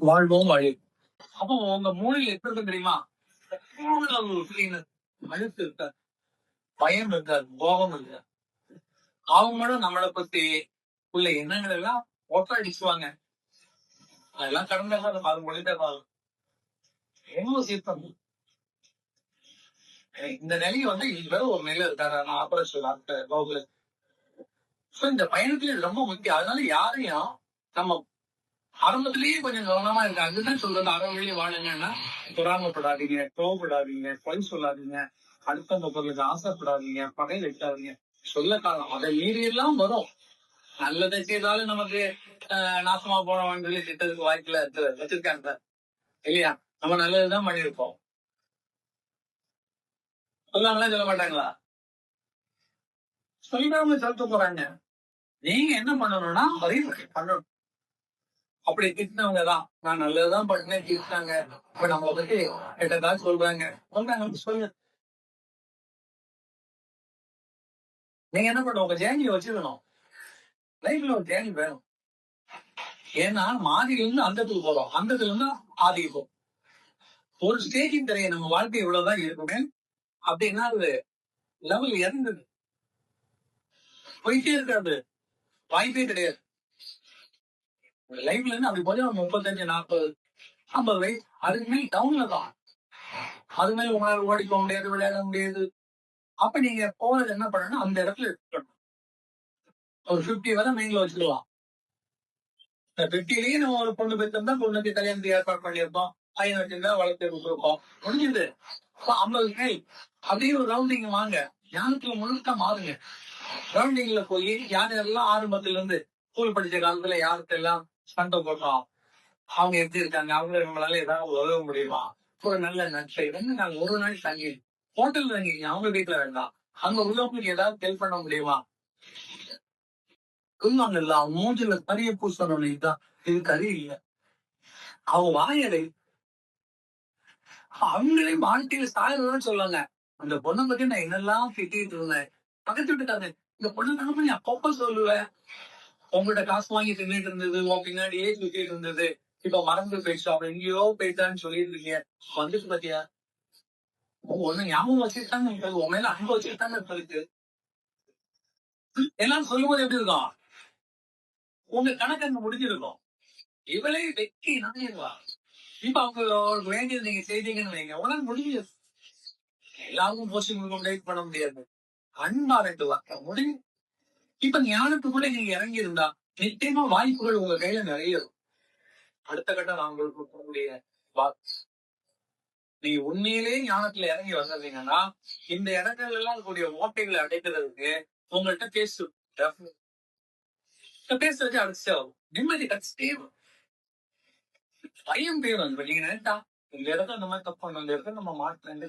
வாழ்வோம் வழி. அப்போ உங்க மூளையில எப்படி தெரியுமா? அழுத்து இருக்காது. பயம் இருக்காது. கோபம் இருக்காது. அவங்களும் நம்மளை பத்தி உள்ள எண்ணங்கள் எல்லாம் ஒட்டடிச்சுவாங்க அதெல்லாம் கடந்த காலம் அது மொழிதான் எவ்வளவு சீர்த்தம் இந்த நிலையை வந்து இவர் ஒரு நிலையில இருக்காரு. நான் ஆபரேஷன் டாக்டர் கோகுல சோ இந்த பயணத்துல ரொம்ப முக்கியம். அதனால யாரையும் நம்ம ஆரம்பத்திலேயே கொஞ்சம் கவனமா இருக்கு அதுதான் சொல்றது அறவழியே வாழுங்கன்னா பொறாமப்படாதீங்க கோவப்படாதீங்க பொய் சொல்லாதீங்க அடுத்தவங்க பொருளுக்கு ஆசைப்படாதீங்க பகை வைக்காதீங்க. சொல்ல காலம் அதை மீறி எல்லாம் வரும். நல்லதை செய்தாலும் நமக்கு நாசமா போனவன் சொல்லி திட்டத்துக்கு வாய்ப்புல வச்சிருக்காங்க இல்லையா? நம்ம நல்லதுதான் பண்ணிருப்போம் சொல்லாங்களா சொல்ல மாட்டாங்களா? சொல்லாம சொல்லிட்டு போறாங்க. நீங்க என்ன பண்ணணும்னா அதையும் பண்ணணும். அப்படி திட்டினவங்க தான் நான் நல்லதுதான் பண்ணேன் திட்டினாங்க. இப்ப நம்மளை பத்தி கேட்டதான் சொல்றாங்க. சொல்றாங்க சொல்லுங்க நீங்க என்ன பண்ணணும்? உங்க ஜேர்னியை வச்சுக்கணும் லைஃப்ல ஒரு ஜேர்னி வேணும். ஏன்னா மாதிரில இருந்து அந்தத்துக்கு போறோம். அந்தத்துல இருந்து ஆதிக்கும் ஒரு ஸ்டேஜின் தெரிய நம்ம வாழ்க்கை இவ்வளவுதான் இருக்குமே. அப்படின்னா அது லெவல் இறந்தது போயிட்டே இருக்காது. வாய்ப்பே கிடையாது. லைஃப்ல இருந்து அப்படி போய் முப்பத்தஞ்சு நாற்பது ஐம்பது வயசு அதுக்கு மேல் டவுன்ல தான். அது மேல உங்களால ஓடி போக முடியாது விளையாட முடியாது. அப்ப நீங்க போறது என்ன பண்ணணும் அந்த இடத்துல இருக்கணும். ஒரு பிப்டி வரை மைண்ட்ல வச்சுக்கலாம். இந்த பிப்டிலேயே நம்ம ஒரு பொண்ணு பெற்றோம்னா பொண்ணுக்கு கல்யாணத்துக்கு ஏற்பாடு பண்ணியிருப்போம். பையன் வச்சிருந்தா வளர்த்து விட்டுருப்போம் முடிஞ்சது. ஐம்பது மேல். அப்படியே ஒரு ரவுண்டிங் வாங்க. ஞானத்துல முழுக்க மாறுங்க. ரவுண்டிங்ல போய் யார் யாரெல்லாம் ஆரம்பத்துல இருந்து ஸ்கூல் படிச்ச காலத்துல யாருக்கெல்லாம் சண்டை போடுறோம். அவங்க எப்படி இருக்காங்க? அவங்க நம்மளால ஏதாவது உதவ முடியுமா? ஒரு நல்ல நட்பை வந்து நாங்க ஒரு நாள் தங்கி ஹோட்டல் தங்கிங்க அவங்க வீட்டுல வேண்டாம் அங்க உள்ளவங்களுக்கு ஏதாவது ஹெல்ப் பண்ண முடியுமா? இன்னொன்னு இல்ல அவங்க மூஞ்சில கரிய பூசணும் இதுதான் இது கறி இல்ல. அவங்க வாயடை அவங்களே வாழ்க்கையில சாயதான் சொல்லுவாங்க. அந்த பொண்ணை பத்தி நான் என்னெல்லாம் திட்டிட்டு இருந்தேன். பக்கத்து வீட்டுக்காரு இந்த பொண்ணு தானே நீ அப்பப்ப சொல்லுவேன். உங்கள்கிட்ட காசு வாங்கி தின்னுட்டு இருந்தது உன் பின்னாடியே சுத்திட்டு இருந்தது. இப்ப மறந்து போயிடுச்சு. அவன் எங்கேயோ போயிட்டான்னு சொல்லிட்டு இருக்கீங்க வந்துட்டு பாத்தியா? ஒண்ணு ஞாபகம் வச்சிருக்காங்க இருக்காது உன் மேல அன்பு வச்சுட்டாங்க இருக்கு எல்லாம் சொல்லும்போது எப்படி இருக்கும்? உங்க கணக்கு அங்க முடிஞ்சிருக்கும். இவளே வெக்கி நாயிருவா இப்ப அவங்க வேண்டியது நீங்க செய்தீங்கன்னு வைங்க. உங்களால முடிஞ்சது எல்லாருக்கும் போஸ்டிங் கொடுக்க முடியாது பண்ண முடியாது. அன்பா ரெண்டு வார்த்தை முடியும் இப்ப ஞானத்துக்குள்ள நீங்க இறங்கி இருந்தா நிச்சயமா வாய்ப்புகள் உங்க கையில நிறைய இருக்கும் அடுத்த கட்டம் நான் உங்களுக்கு கொடுக்கக்கூடிய வாக்கு. நீங்க உண்மையிலேயே ஞானத்துல இறங்கி வந்தீங்கன்னா இந்த இடங்கள் எல்லாம் இருக்கக்கூடிய ஓட்டைகளை அடைக்கிறதுக்கு உங்கள்கிட்ட பேசு. பேசுறது ஆகும் நிம்மதி கட்சி வரும். பயம் பேரும் இப்ப நீங்க நினைச்சா இந்த இடத்துல இந்த மாதிரி தப்பு இந்த இடத்துல நம்ம மாட்டேன்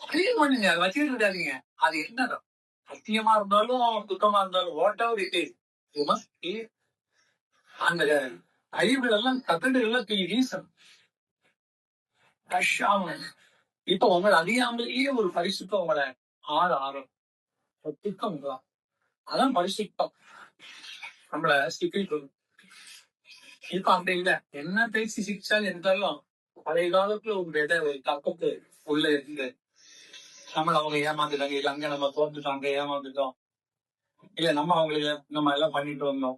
கிளீன் பண்ணுங்க அதை வச்சுட்டு இருக்காதீங்க. அது என்னதான் சத்தியமா இருந்தாலும் துக்கமா இருந்தாலும் வாட் எவர் இட் இஸ் அந்த அறிவுகள் எல்லாம் கத்துகள் எல்லாம் ரீசன் இப்ப உங்களை அறியாமலேயே ஒரு பரிசுத்தம் உங்களை ஆறு ஆறும் துக்கம் தான். அதான் பரிசுத்தம். நம்மள சிக்கிட்டு இப்ப அப்படி இல்ல. என்ன பேசி சிக்ஷா இருந்தாலும் பழைய காலத்துல உங்களுடைய ஒரு தக்கத்து உள்ள இருந்து நம்மள அவங்க ஏமாந்துட்டாங்க இல்ல அங்க நம்ம தோத்துட்டாங்க ஏமாந்துட்டோம். இல்ல நம்ம அவங்களுக்கு நம்ம எல்லாம் பண்ணிட்டு வந்தோம்.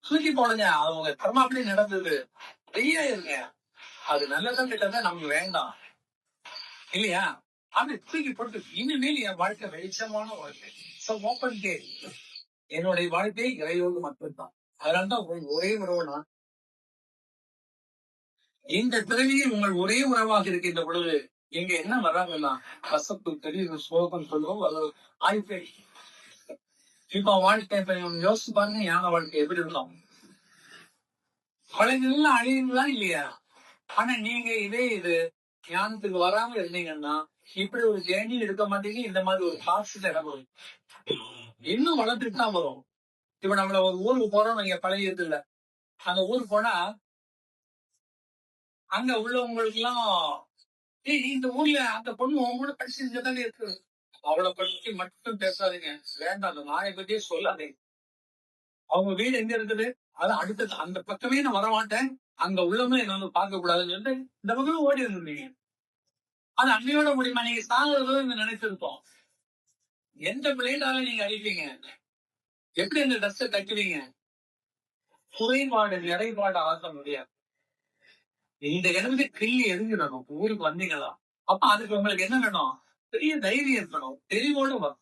தூக்கி போடுங்க அவங்க கர்மா அப்படி நடந்தது. ஃப்ரீயா இருங்க. அது நல்லதான் கிட்டதா நமக்கு வேண்டாம். இல்லையா? அப்படி தூக்கி போட்டு இனிமேல் என் வாழ்க்கை வெளிச்சமான வாழ்க்கை. சோ ஓப்பன் டே என்னுடைய வாழ்க்கை இறையோடு மட்டும்தான். அதனால்தான் தான் ஒரே உறவு நான். இந்த பிறவியில் உங்கள் ஒரே உறவாக இருக்கின்ற பொழுது இங்க என்ன வராங்கன்னா கசப்பு தெரியுது சோகம் சொல்லுவோம் அது ஆய்வு இப்ப வாழ்க்கை இப்ப யோசிச்சு பாருங்க ஞான வாழ்க்கை எப்படி இருக்கும். பழையதெல்லாம் அழியுங்களா இல்லையா? ஆனா நீங்க இதே இது ஞானத்துக்கு வராம இருந்தீங்கன்னா இப்படி ஒரு ஜேர்னி இருக்க மாட்டீங்க இந்த மாதிரி ஒரு காசு இடம் வரும் இன்னும் வளர்த்துட்டு தான் வரும். இப்ப நம்மள ஒரு ஊருக்கு போறோம் நீங்க பழகியது இல்ல. அந்த ஊருக்கு போனா அங்க உள்ளவங்களுக்கு எல்லாம் ஏய் இந்த ஊர்ல அந்த பொண்ணு உன் கூட படிச்சு தானே இருக்கு? அவளை பத்தி மட்டும் பேசாதீங்க. வேண்டாம் அந்த நாயை பத்தியே சொல்லாதீங்க. அவங்க வீடு எங்க இருக்குது? அது அடுத்தது அந்த பக்கமே நான் வரமாட்டேன் அங்க உள்ளமே என்ன வந்து பார்க்க கூடாதுன்னு சொல்லிட்டு இந்த பக்கமே ஓடி இருந்தீங்க அது அன்னையோட முடியுமா? நீங்க சாகிறதோ இங்க நினைச்சிருப்போம். எந்த பிளேட்டால நீங்க அடிப்பீங்க எப்படி அந்த ட்ரெஸ்ஸை கட்டுவீங்க? குறைபாடு நிறைபாடு ஆக முடியாது. இந்த இடத்துல கிள்ளி எரிஞ்சிடணும் ஊருக்கு வந்தீங்களா? அப்ப அதுக்கு உங்களுக்கு என்ன வேணும்? பெரிய தைரியம் இருக்கணும். தெளிவோட வரும்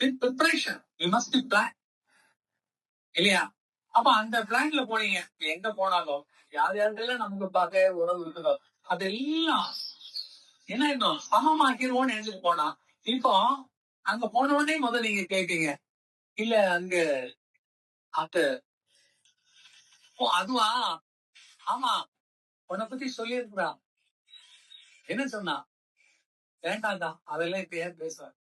ப்ரிப்பரேஷன் யூ மஸ்ட் பிளான் இல்லையா? அப்ப அந்த பிளான்ல போனீங்க. எங்க போனாலும் யார் யாருக்கெல்லாம் நமக்கு பார்க்க உறவு இருக்குதோ அதெல்லாம் என்ன இன்னும் சமமாக்கிடுவோம்னு நினைச்சிட்டு போனா இப்போ அங்க போன உடனே முதல்ல நீங்க கேட்பீங்க இல்ல அங்க அது ஓ அதுவா? ஆமா. உன்னை பத்தி சொல்லியிருக்கிறான் என்ன சொன்னா? வேண்டாம்டா அதெல்லாம் இப்ப ஏன் பேசுவார்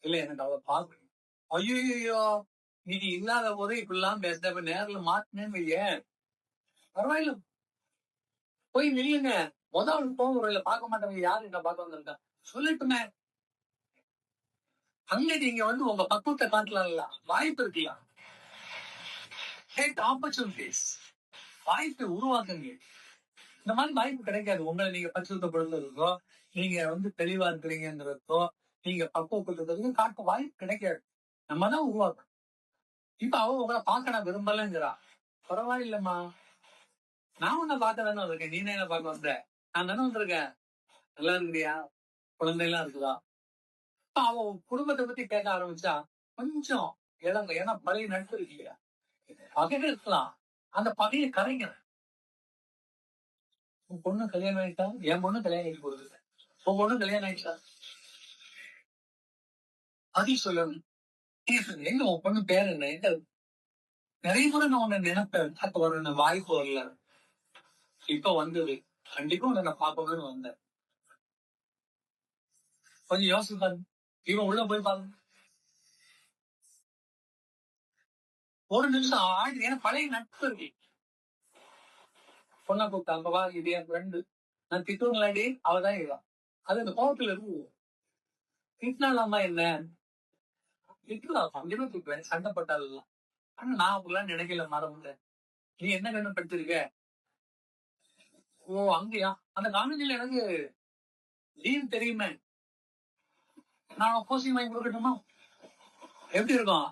இல்ல எனக்கு அவ பாக்கணும் ஐயோ நீ இல்லாத போது இப்படிலாம் பேசுற இப்ப நேர்ல மாட்டினேன்னு ஏன் பரவாயில்ல. போய் நில்லுங்க. முதல் போக இல்ல பார்க்க மாட்டேங்க யாரு என்ன பார்க்க வந்திருக்கா? சொல்லட்டுமே. அங்க நீங்க வந்து உங்க பக்குவத்தை காட்டலாம்ல. வாய்ப்பு இருக்கலாம் ஆப்பர்ச்சுனிட்டிஸ் வாய்ப்பை உருவாக்குங்க. இந்த மாதிரி வாய்ப்பு கிடைக்காது. உங்களை நீங்க பரிசுத்தப்படுறதுக்கோ நீங்க வந்து தெளிவா இருக்கிறீங்கிறதுக்கோ நீங்க பக்குவப்படுறதுக்கும் காட்ட வாய்ப்பு கிடைக்காது. நம்ம தான் உருவாக்கணும். இப்ப அவ உங்களை பார்க்க நான் விரும்பலங்கிறா. பரவாயில்லம்மா. நான் உன்னை பார்க்க தானே வந்திருக்கேன். நீ என்ன பார்க்க வந்த. நான் தானே வந்திருக்கேன். நல்லா இருக்கிறியா குழந்தை எல்லாம் இருக்குதா? இப்ப அவ குடும்பத்தை பத்தி கேட்க ஆரம்பிச்சா கொஞ்சம் இளங்க ஏன்னா பழைய நட்பு இருக்கு இல்லையா? பகைகள் இருக்கலாம். அந்த பகையை கரைங்க. உன் பொண்ணு கல்யாணம் ஆயிட்டா? என் பொண்ணு கல்யாணம் ஆகி போகுது உன் பொண்ணு கல்யாணம் ஆயிட்டா? அதி சொல்லணும். எங்க உன் பொண்ணு பேர் என்ன? எங்க? நிறைய முறை நான் உன்னை நினைப்பேன். பார்க்க வர வாய்ப்பு வரல. இப்ப வந்தது. கண்டிப்பா உன்னை நான் பார்க்கணும்னு வந்தேன். கொஞ்சம் யோசிச்சு பாருங்க இவன் உள்ள போய் பாருங்க ஒரு நிமிஷம் ஆடு ஏன்னா பழைய நட்பு இருக்கு. பொண்ணை கூப்பிட்டா அந்த வா இது என் ஃப்ரெண்டு நான் திட்டுவங்களாடி அவதான் இவன் அது அந்த கோபத்துல இருக்கு திட்டினாலாமா என்ன? திட்டுலாம் கண்டிப்பா திட்டுவேன் சண்டை போட்டாலாம் ஆனா நான் அப்படிலாம் நினைக்கல மறந்து. நீ என்ன கண்ணு படுத்திருக்க? ஓ அங்கயா? அந்த காலேஜில் எனக்கு லீவ் தெரியுமே. நான் கோச்சிங் வாங்கி கொடுக்கட்டுமா? எப்படி இருக்கும்?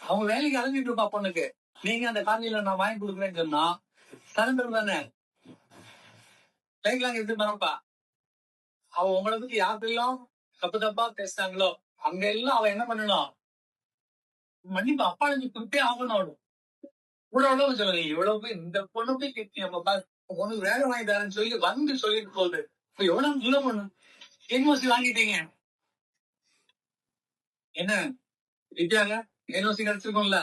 அவங்க வேலைக்கு அலைஞ்சிட்டு இருப்பா பொண்ணுக்கு. நீங்க அந்த காலேஜில் நான் வாங்கி கொடுக்குறேன்னு சொன்னா சரண்டர் தானே? லைஃப்லாங் எப்படி மறப்பா அவ உங்களை பத்தி யாருக்கெல்லாம் தப்பு தப்பா பேசுறாங்களோ அங்க எல்லாம் அவ என்ன பண்ணணும்? மன்னிப்பு அப்பாளுக்கு கொடுத்தே ஆகணும் அவಳು கூட உழவு சொல்லுங்க இவ்வளவு போய் இந்த பொண்ணு போய் கேட்டு நம்ம உனக்கு பொண்ணுக்கு வேலை வாங்கி தரேன்னு சொல்லி வந்து சொல்லிட்டு போகுது. இப்ப எவ்வளவு சொல்ல பொண்ணு? என்ஓசி வாங்கிட்டீங்க? என்ன? வித்யாங்க என்ஓசி கிடைச்சிருக்கோம்ல?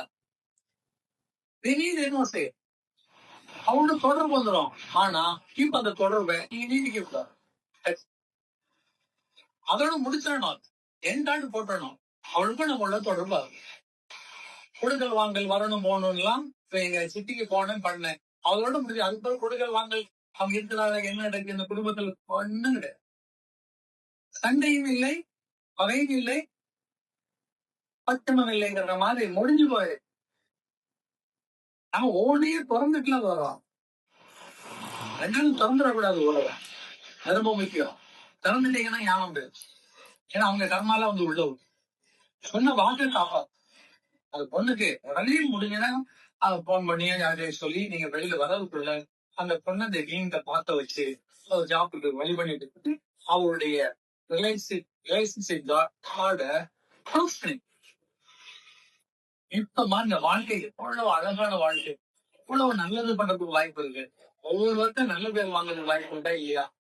திடீர் என்ஓசி அவனோட தொடர்பு வந்துடும் ஆனா இப்ப அந்த தொடர்பை நீங்க நீடிக்க கூடாது. அதோட முடிச்சிடணும் எண்டாண்டு போட்டணும் அவனுக்கும் நம்மளோட தொடர்பு ஆகுது கொடுக்கல் வாங்கல் வரணும் போகணும்லாம் இப்ப எங்க சிட்டிக்கு போனேன் பண்ணேன். அவளோட முடிஞ்சு அது பிறகு கொடுக்கல் வாங்கல் அவங்க இருக்கிறாங்க என்ன நடக்கு இந்த குடும்பத்துல ஒண்ணும் கிடையாது. சண்டையும் இல்லை பகையும் இல்லை பச்சமம் இல்லைங்கிற மாதிரி முடிஞ்சு போயிரு. நம்ம ஓனையே திறந்துட்டுலாம் வரோம் ரெண்டும் திறந்துடக்கூடாது உலக அது ரொம்ப முக்கியம். திறந்துட்டீங்கன்னா ஞானம் பேர் ஏன்னா அவங்க கர்மால வந்து உள்ள சொன்ன வாக்கு காப்பாது அது பொண்ணுக்கு உடனே முடிஞ்சுன்னா அதை போன் பண்ணி யாரையும் சொல்லி நீங்க வெளியில வரதுக்குள்ள அந்த பொண்ணு அந்த வீண்ட பார்த்த வச்சு ஒரு ஜாப்புக்கு வழி பண்ணிட்டு கொடுத்து அவருடைய ரிலேஷன்ஷிப் ரிலேஷன்ஷிப் கார்டை ப்ரூஃப் பண்ணி இப்ப இந்த வாழ்க்கை எவ்வளவு அழகான வாழ்க்கை. எவ்வளவு நல்லது பண்றதுக்கு வாய்ப்பு இருக்கு. ஒவ்வொரு நல்ல பேர் வாங்குறதுக்கு வாய்ப்பு உண்டா இல்லையா?